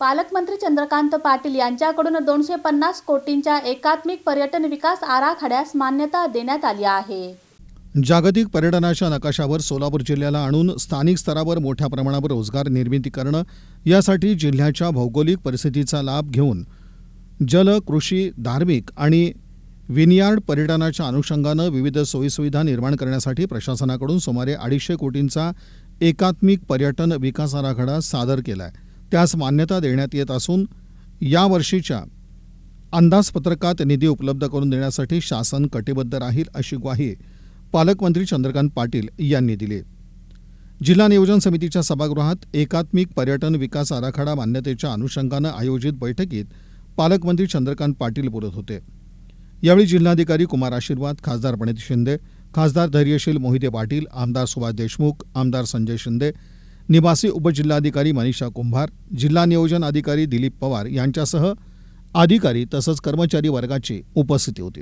पालकमंत्री चंद्रकांत पाटील यांच्याकडून दोनशे पन्नास कोटींच्या एकात्मिक पर्यटन विकास आराखड्यास मान्यता देण्यात आली आहे. जागतिक पर्यटनाच्या नकाशावर सोलापूर जिल्ह्याला आणून स्थानिक स्तरावर मोठ्या प्रमाणावर रोजगार निर्मिती करणं यासाठी जिल्ह्याच्या भौगोलिक परिस्थितीचा लाभ घेऊन जल कृषी धार्मिक आणि विनियार्ड पर्यटनाच्या अनुषंगानं विविध सोयीसुविधा निर्माण करण्यासाठी प्रशासनाकडून सुमारे अडीचशे कोटींचा एकात्मिक पर्यटन विकास आराखडा सादर केला आहे त्यास मान्यता देण्यात येत असून यावर्षीच्या अंदाजपत्रकात निधी उपलब्ध करून देण्यासाठी शासन कटिबद्ध राहील अशी ग्वाही पालकमंत्री चंद्रकांत पाटील यांनी दिली. जिल्हा नियोजन समितीच्या सभागृहात एकात्मिक पर्यटन विकास आराखडा मान्यतेच्या अनुषंगानं आयोजित बैठकीत पालकमंत्री चंद्रकांत पाटील बोलत होते. यावेळी जिल्हाधिकारी कुमार आशीर्वाद खासदार प्रणित शिंदे खासदार धैर्यशील मोहिते पाटील आमदार सुभाष देशमुख आमदार संजय शिंदे निवासी उपजिल्हाधिकारी मनीषा कुंभार जिल्हा नियोजन अधिकारी दिलीप पवार यांच्यासह अधिकारी तसंच कर्मचारी वर्गाची उपस्थिती होती.